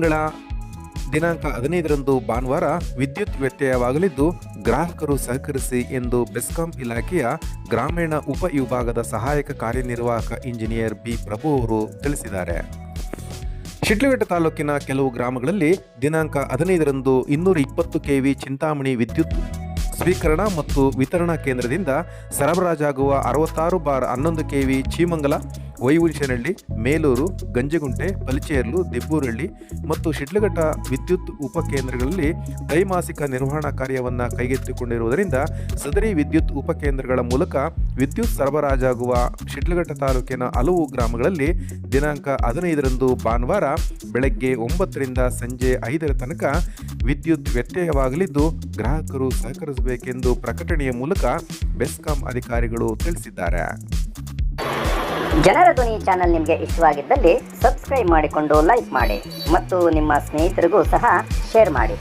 ತಿಂಗಳ ದಿನಾಂಕ ಹದಿನೈದರಂದು ಭಾನುವಾರ ವಿದ್ಯುತ್ ವ್ಯತ್ಯಯವಾಗಲಿದ್ದು, ಗ್ರಾಹಕರು ಸಹಕರಿಸಿ ಎಂದು ಬೆಸ್ಕಾಂ ಇಲಾಖೆಯ ಗ್ರಾಮೀಣ ಉಪ ವಿಭಾಗದ ಸಹಾಯಕ ಕಾರ್ಯನಿರ್ವಾಹಕ ಇಂಜಿನಿಯರ್ ಬಿ ಪ್ರಭು ಅವರು ತಿಳಿಸಿದ್ದಾರೆ. ಶಿಡ್ಲಘಟ್ಟ ತಾಲೂಕಿನ ಕೆಲವು ಗ್ರಾಮಗಳಲ್ಲಿ ದಿನಾಂಕ ಹದಿನೈದರಂದು ಇನ್ನೂರ ಇಪ್ಪತ್ತು ಕೆವಿ ಚಿಂತಾಮಣಿ ವಿದ್ಯುತ್ ಸ್ವೀಕರಣ ಮತ್ತು ವಿತರಣಾ ಕೇಂದ್ರದಿಂದ ಸರಬರಾಜಾಗುವ ಅರವತ್ತಾರು ಬಾರ್ ಹನ್ನೊಂದು ಕೆವಿ ಚೀಮಂಗಲ ವೈವುಂಚನಹಳ್ಳಿ ಮೇಲೂರು, ಗಂಜಗುಂಟೆ, ಪಲಿಚೇರ್ಲು, ದಿಬ್ಬೂರಳ್ಳಿ ಮತ್ತು ಶಿಡ್ಲಘಟ್ಟ ವಿದ್ಯುತ್ ಉಪಕೇಂದ್ರಗಳಲ್ಲಿ ತ್ರೈಮಾಸಿಕ ನಿರ್ವಹಣಾ ಕಾರ್ಯವನ್ನು ಕೈಗೆತ್ತಿಕೊಂಡಿರುವುದರಿಂದ ಸದರಿ ವಿದ್ಯುತ್ ಉಪಕೇಂದ್ರಗಳ ಮೂಲಕ ವಿದ್ಯುತ್ ಸರಬರಾಜಾಗುವ ಶಿಡ್ಲಘಟ್ಟ ತಾಲೂಕಿನ ಹಲವು ಗ್ರಾಮಗಳಲ್ಲಿ ದಿನಾಂಕ ಹದಿನೈದರಂದು ಭಾನುವಾರ ಬೆಳಗ್ಗೆ ಒಂಬತ್ತರಿಂದ ಸಂಜೆ ಐದರ ತನಕ ವಿದ್ಯುತ್ ವ್ಯತ್ಯಯವಾಗಲಿದ್ದು ಗ್ರಾಹಕರು ಸಹಕರಿಸಬೇಕೆಂದು ಪ್ರಕಟಣೆಯ ಮೂಲಕ ಬೆಸ್ಕಾಂ ಅಧಿಕಾರಿಗಳು ತಿಳಿಸಿದ್ದಾರೆ. ಜನರ ಧ್ವನಿ ಚಾನೆಲ್ ನಿಮಗೆ ಇಷ್ಟವಾಗಿದ್ದಲ್ಲಿ ಸಬ್ಸ್ಕ್ರೈಬ್ ಮಾಡಿಕೊಂಡು ಲೈಕ್ ಮಾಡಿ ಮತ್ತು ನಿಮ್ಮ ಸ್ನೇಹಿತರಿಗೂ ಸಹ ಶೇರ್ ಮಾಡಿ.